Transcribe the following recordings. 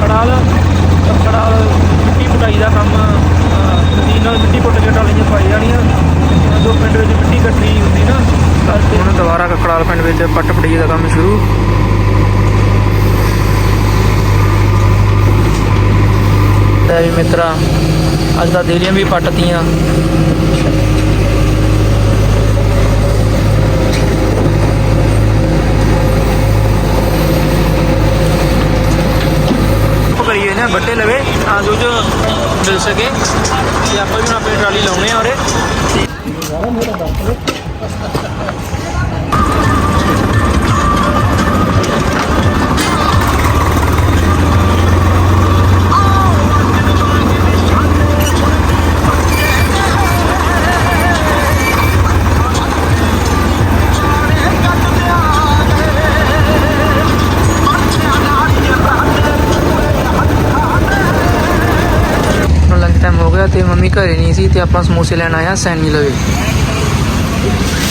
ਕੜਾਲ ਕੱਕੜਾਲ ਮਿੱਟੀ ਪਟਾਈ ਦਾ ਕੰਮ ਮਸ਼ੀਨ ਨਾਲ ਮਿੱਟੀ ਪੁੱਟ ਕੇ ਟਰਾਲੀਆਂ ਪਾਈ ਆ ਜਦੋਂ ਪਿੰਡ ਵਿੱਚ ਮਿੱਟੀ ਇਕੱਠੀ ਹੁੰਦੀ ਨਾ ਕਰਕੇ ਹੁਣ ਦੁਬਾਰਾ ਕੱਕੜਾਲ ਪਿੰਡ ਵਿੱਚ ਪੱਟ ਪਟਾਈ ਦਾ ਕੰਮ ਸ਼ੁਰੂ। ਲੈ ਵੀ ਮਿੱਤਰਾ, ਅੱਜ ਦਾ ਦੇਰੀਆਂ ਵੀ ਪੱਟਤੀਆਂ ਉਹ ਵੱਡੇ ਲਵੇ ਤਾਂ ਜੋ ਜੋ ਮਿਲ ਸਕੇ। ਤੇ ਆਪਾਂ ਵੀ ਹੁਣ ਆਪਣੀ ਟਰਾਲੀ ਲਾਉਣੇ ਆ ਉਰੇ। ਘਰੇ ਨਹੀਂ ਸੀ ਤੇ ਆਪਾਂ ਸਮੋਸੇ ਲੈਣ ਆਇਆ ਸੈਣੀ ਲਵੇ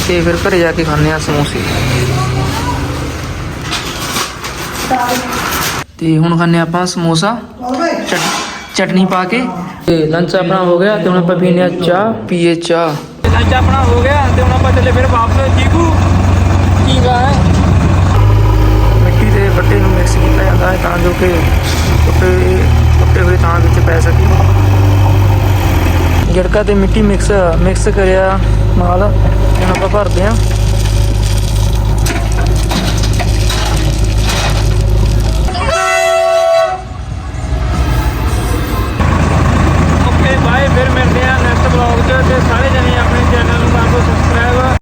ਤੇ ਫਿਰ ਘਰੇ ਜਾ ਕੇ ਖਾਣੇ ਆ ਸਮੋਸੇ। ਤੇ ਹੁਣ ਖਾਣੇ ਆਪਾਂ ਸਮੋਸਾ ਚਟ- ਚਟਨੀ ਪਾ ਕੇ। ਤੇ ਲੰਚ ਆਪਣਾ ਹੋ ਗਿਆ ਤੇ ਹੁਣ ਆਪਾਂ ਪੀਣੇ ਆ ਚਾਹ ਪੀਏ ਚਾਹ। ਲੰਚ ਆਪਣਾ ਹੋ ਗਿਆ ਤੇ ਹੁਣ ਆਪਾਂ ਚੱਲੇ ਫਿਰ ਵਾਪਸ। ਚੀਕੂ ਕੀ ਗਾ ਹੈ? ਮਿੱਟੀ ਦੇ ਵੱਟੇ ਨੂੰ ਮਿਕਸ ਕੀਤਾ ਜਾਂਦਾ ਹੈ ਤਾਂ ਜੋ ਕਿ ਟੁੱਟੇ ਟੁੱਟੇ ਹੋਏ ਥਾਂ ਵਿੱਚ ਪੈ ਸਕੇ ਗੜਕਾ ਤੇ ਮਿੱਟੀ ਮਿਕਸ ਮਿਕਸ ਕਰਿਆ ਨਾਲ ਹੁਣ ਆਪਾਂ ਭਰਦੇ ਹਾਂ।